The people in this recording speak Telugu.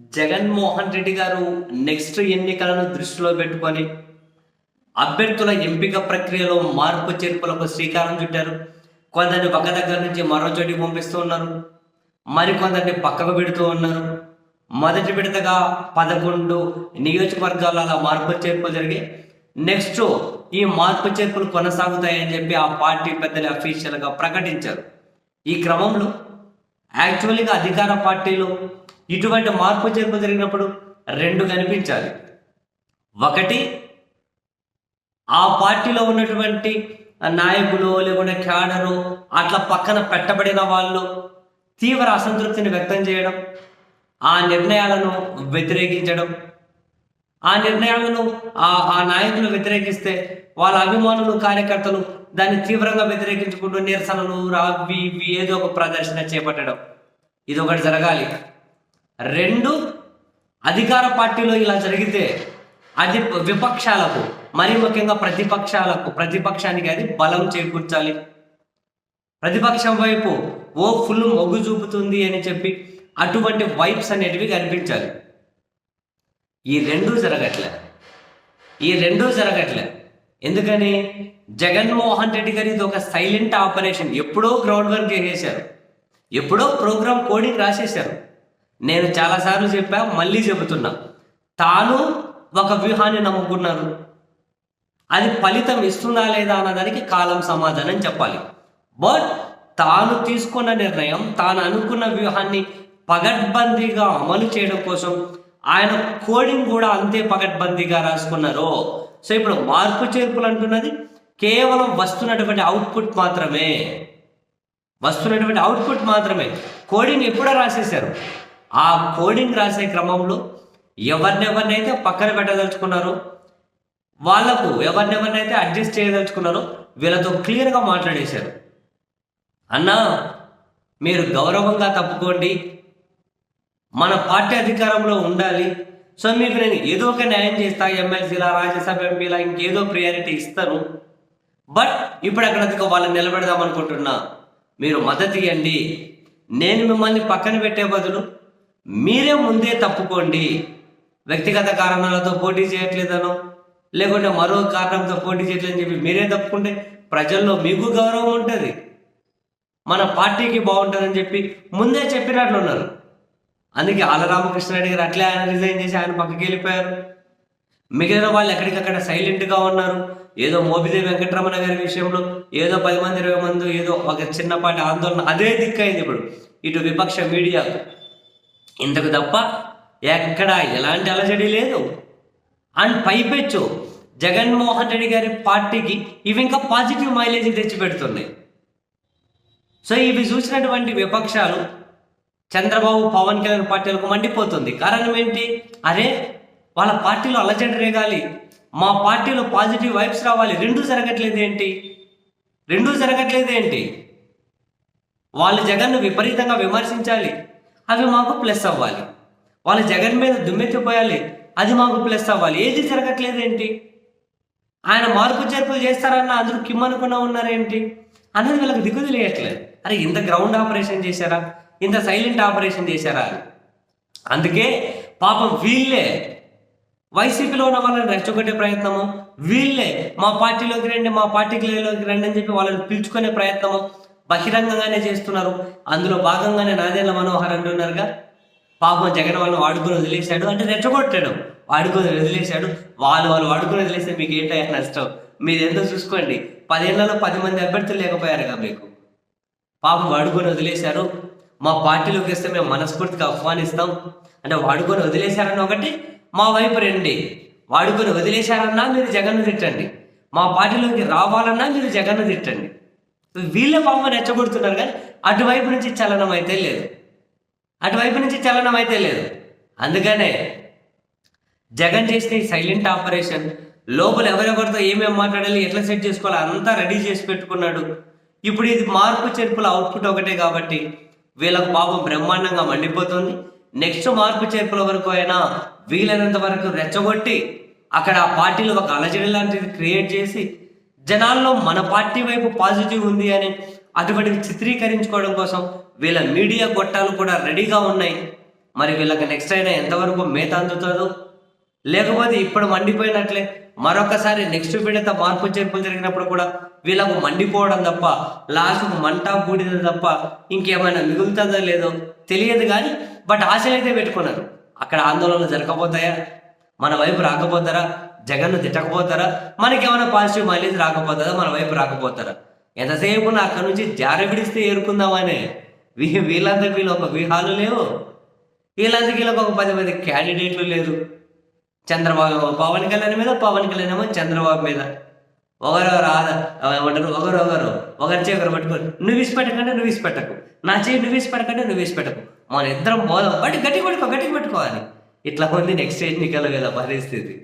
జగన్మోహన్ రెడ్డి గారు నెక్స్ట్ ఎన్నికలను దృష్టిలో పెట్టుకొని అభ్యర్థుల ఎంపిక ప్రక్రియలో మార్పు చేర్పులకు శ్రీకారం చుట్టారు. కొందరిని ఒక దగ్గర నుంచి మరో చోటికి పంపిస్తూ ఉన్నారు. మరికొందరిని పక్కకు పెడుతూ ఉన్నారు. మొదటి విడతగా పదకొండు నియోజకవర్గాల మార్పు చేర్పులు జరిగాయి. నెక్స్ట్ ఈ మార్పు చేర్పులు కొనసాగుతాయని చెప్పి ఆ పార్టీ పెద్దలు అఫీషియల్గా ప్రకటించారు. ఈ క్రమంలో యాక్చువల్గా అధికార పార్టీలో ఇటువంటి మార్పు చేర్పు జరిగినప్పుడు రెండు కనిపించాలి. ఒకటి ఆ పార్టీలో ఉన్నటువంటి నాయకులు లేకుంటే క్యాడరు అట్లా పక్కన పెట్టబడిన వాళ్ళు తీవ్ర అసంతృప్తిని వ్యక్తం చేయడం ఆ నిర్ణయాలను వ్యతిరేకించడం ఆ నిర్ణయాలను ఆ ఆ నాయకులు వ్యతిరేకిస్తే వాళ్ళ అభిమానులు కార్యకర్తలు దాన్ని తీవ్రంగా వ్యతిరేకించుకుంటూ నిరసనలు రావి ఇవి ఏదో ఒక ప్రదర్శన చేపట్టడం. ఇది ఒకటి జరగాలి. రెండు అధికార పార్టీలో ఇలా జరిగితే అది విపక్షాలకు మరి ముఖ్యంగా ప్రతిపక్షాలకు ప్రతిపక్షానికి అది బలం చేకూర్చాలి. ప్రతిపక్షం వైపు ఓ ఫుల్ మొగ్గు చూపుతుంది అని చెప్పి అటువంటి వైబ్స్ అనేటివి కనిపించాలి. ఈ రెండూ జరగట్లే. ఈ రెండూ జరగట్లే. ఎందుకని? జగన్మోహన్ రెడ్డి గారి ఇది ఒక సైలెంట్ ఆపరేషన్. ఎప్పుడో గ్రౌండ్ వర్క్ చేసేశారు. ఎప్పుడో ప్రోగ్రామ్ కోడింగ్ రాసేశారు. నేను చాలాసార్లు చెప్పా మళ్ళీ చెబుతున్నా. తాను ఒక వ్యూహాన్ని నమ్ముకున్నారు. అది ఫలితం ఇస్తుందా లేదా అన్నదానికి కాలం సమాధానం చెప్పాలి. బట్ తాను తీసుకున్న నిర్ణయం తాను అనుకున్న వ్యూహాన్ని పగడ్బందీగా అమలు చేయడం కోసం ఆయన కోడింగ్ కూడా అంతే పకడ్బందీగా రాసుకున్నారు. సో ఇప్పుడు మార్పు చేర్పులు అంటున్నది కేవలం వస్తున్నటువంటి అవుట్పుట్ మాత్రమే. వస్తున్నటువంటి అవుట్పుట్ మాత్రమే. కోడింగ్ ఎప్పుడో రాసేశారు. ఆ కోడింగ్ రాసే క్రమంలో ఎవరినెవరినైతే పక్కన పెట్టదలుచుకున్నారో వాళ్ళకు ఎవరినెవరినైతే అడ్జస్ట్ చేయదలుచుకున్నారో వీళ్ళతో క్లియర్గా మాట్లాడేశారు. అన్నా మీరు గౌరవంగా తప్పుకోండి మన పార్టీ అధికారంలో ఉండాలి. సో మీకు నేను ఏదో ఒక న్యాయం చేస్తా ఎమ్మెల్సీలా రాజ్యసభ ఎంపీలా ఇంకేదో ప్రియారిటీ ఇస్తాను బట్ ఇప్పుడు అక్కడ వాళ్ళని నిలబెడదాం అనుకుంటున్నా. మీరు మద్దతు ఇవ్వండి. నేను మిమ్మల్ని పక్కన పెట్టే బదులు మీరే ముందే తప్పుకోండి. వ్యక్తిగత కారణాలతో పోటీ చేయట్లేదనో లేకుంటే మరో కారణంతో పోటీ చేయట్లేదని చెప్పి మీరే తప్పుకుంటే ప్రజల్లో మీకు గౌరవం ఉంటుంది. మన పార్టీకి బాగుంటుందని చెప్పి ముందే చెప్పినట్లు ఉన్నారు అందుకే ఆల రామకృష్ణారెడ్డి గారు అట్లే ఆయన రిజైన్ చేసి ఆయన పక్కకి వెళ్ళిపోయారు. మిగిలిన వాళ్ళు ఎక్కడికక్కడ సైలెంట్గా ఉన్నారు. ఏదో మోబిదేవి వెంకటరమణ గారి విషయంలో ఏదో పది మంది ఇరవై మంది ఏదో ఒక చిన్నపాటి ఆందోళన అదే దిక్కైంది ఇప్పుడు. ఇటు విపక్ష మీడియా ఇంతకు తప్ప ఎక్కడ ఎలాంటి అలజడి లేదు. అండ్ పైపెచ్చు జగన్మోహన్ రెడ్డి గారి పార్టీకి ఇవి ఇంకా పాజిటివ్ మైలేజ్ తెచ్చిపెడుతున్నాయి. సో ఇవి చూసినటువంటి విపక్షాలు చంద్రబాబు పవన్ కళ్యాణ్ పార్టీలకు మండిపోతుంది. కారణం ఏంటి? అరే వాళ్ళ పార్టీలో అలజడి రేగాలి. మా పార్టీలో పాజిటివ్ వైబ్స్ రావాలి. రెండూ జరగట్లేదు ఏంటి? రెండూ జరగట్లేదు ఏంటి? వాళ్ళు జగన్ను విపరీతంగా విమర్శించాలి. అవి మాకు ప్లస్ అవ్వాలి. వాళ్ళు జగన్ మీద దుమ్మెత్తిపోయాలి. అది మాకు ప్లస్ అవ్వాలి. ఏది జరగట్లేదు ఏంటి? ఆయన మార్పు చేర్పులు చేస్తారన్న అందరూ కిమ్మనుకున్నా ఉన్నారేంటి? అనేది వీళ్ళకి దిక్కు లేయట్లేదు అరే ఇంత గ్రౌండ్ ఆపరేషన్ చేశారా? ఇంత సైలెంట్ ఆపరేషన్ చేశారా? అందుకే పాపం వీళ్ళే వైసీపీలో ఉన్న వాళ్ళని రెచ్చగొట్టే ప్రయత్నము వీళ్ళే మా పార్టీలోకి రండి మా పార్టీలోకి రండి అని చెప్పి వాళ్ళని పిలుచుకునే ప్రయత్నము బహిరంగంగానే చేస్తున్నారు. అందులో భాగంగానే నాదేళ్ళ మనోహర్ అంటున్నారుగా పాపం జగన్ వాళ్ళని వాడుకొని వదిలేశాడు. అంటే రెచ్చగొట్టాడు. వాడుకొని వదిలేశాడు. వాళ్ళు వాళ్ళు వాడుకొని వదిలేస్తే మీకు ఏంటో నష్టం? మీరు ఎంతో చూసుకోండి. పదేళ్ళలో పది మంది అభ్యర్థులు లేకపోయారుగా మీకు. పాపం వాడుకొని వదిలేశారు. మా పార్టీలోకి వస్తే మేము మనస్ఫూర్తిగా ఆహ్వానిస్తాం. అంటే వాడుకొని వదిలేశారన్న ఒకటి మా వైపు రండి. వాడుకొని వదిలేశారన్నా మీరు జగన్ను తిట్టండి. మా పార్టీలోకి రావాలన్నా మీరు జగన్ను తిట్టండి. వీళ్ళ పాప రెచ్చగొడుతున్నారు కానీ అటువైపు నుంచి చలనం అయితే లేదు. అటువైపు నుంచి చలనం అయితే లేదు. అందుకనే జగన్ చేసిన ఈ సైలెంట్ ఆపరేషన్ లోపల ఎవరెవరితో ఏమేమి మాట్లాడాలి ఎట్లా సెట్ చేసుకోవాలి అంతా రెడీ చేసి పెట్టుకున్నాడు. ఇప్పుడు ఇది మార్పు చెరుపుల అవుట్పుట్ ఒకటే కాబట్టి వీళ్ళకు పాపం బ్రహ్మాండంగా మండిపోతుంది. నెక్స్ట్ మార్పు చేర్పుల వరకు అయినా వీలైనంత వరకు రెచ్చగొట్టి అక్కడ ఆ పార్టీలో ఒక అలజడి లాంటిది క్రియేట్ చేసి జనాల్లో మన పార్టీ వైపు పాజిటివ్ ఉంది అని అటువంటివి చిత్రీకరించుకోవడం కోసం వీళ్ళ మీడియా గొట్టాలు కూడా రెడీగా ఉన్నాయి. మరి వీళ్ళకి నెక్స్ట్ అయినా ఎంతవరకు మేత అందుతుందో? లేకపోతే ఇప్పుడు మండిపోయినట్లే మరొకసారి నెక్స్ట్ విడత మార్పు చేర్పులు జరిగినప్పుడు కూడా వీళ్ళకు మండిపోవడం తప్ప లాస్ట్కు మంట బూడిద తప్ప ఇంకేమైనా మిగులుతుందో లేదో తెలియదు కానీ బట్ ఆశలు అయితే పెట్టుకున్నారు. అక్కడ ఆందోళనలు జరగకపోతాయా? మన వైపు రాకపోతారా? జగన్ను తిట్టకపోతారా? మనకేమైనా పాజిటివ్ మైలేజ్ రాకపోతుందా మన వైపు రాకపోతారా? ఎంతసేపు నా అక్కడ నుంచి జార విడిస్తే ఏరుకుందామనే? వీ వీళ్ళందరికీ వీళ్ళు ఒక వ్యూహాలు లేవు. వీళ్ళందరికీ వీళ్ళకి ఒక పది మంది క్యాండిడేట్లు లేదు చంద్రబాబు పవన్ కళ్యాణ్ మీద పవన్ కళ్యాణ్ ఏమో చంద్రబాబు మీద. ఒకరొకరు ఆద ఏమంటారు? ఒకరు ఒకరు. ఒకరి చేయి ఒకరు పట్టుకొని నువ్వు ఇసి పెట్టకంటే నువ్వు ఇసి పెట్టకు నా చేయి నువ్వు ఇసి పెట్టకంటే నువ్వు ఇసి పెట్టకు మన ఇద్దరం పోదాం బట్ గట్టి పట్టుకో గట్టి పట్టుకోవాలి ఇట్లా ఉంది నెక్స్ట్ ఎన్నికల వీళ్ళ పరిస్థితి.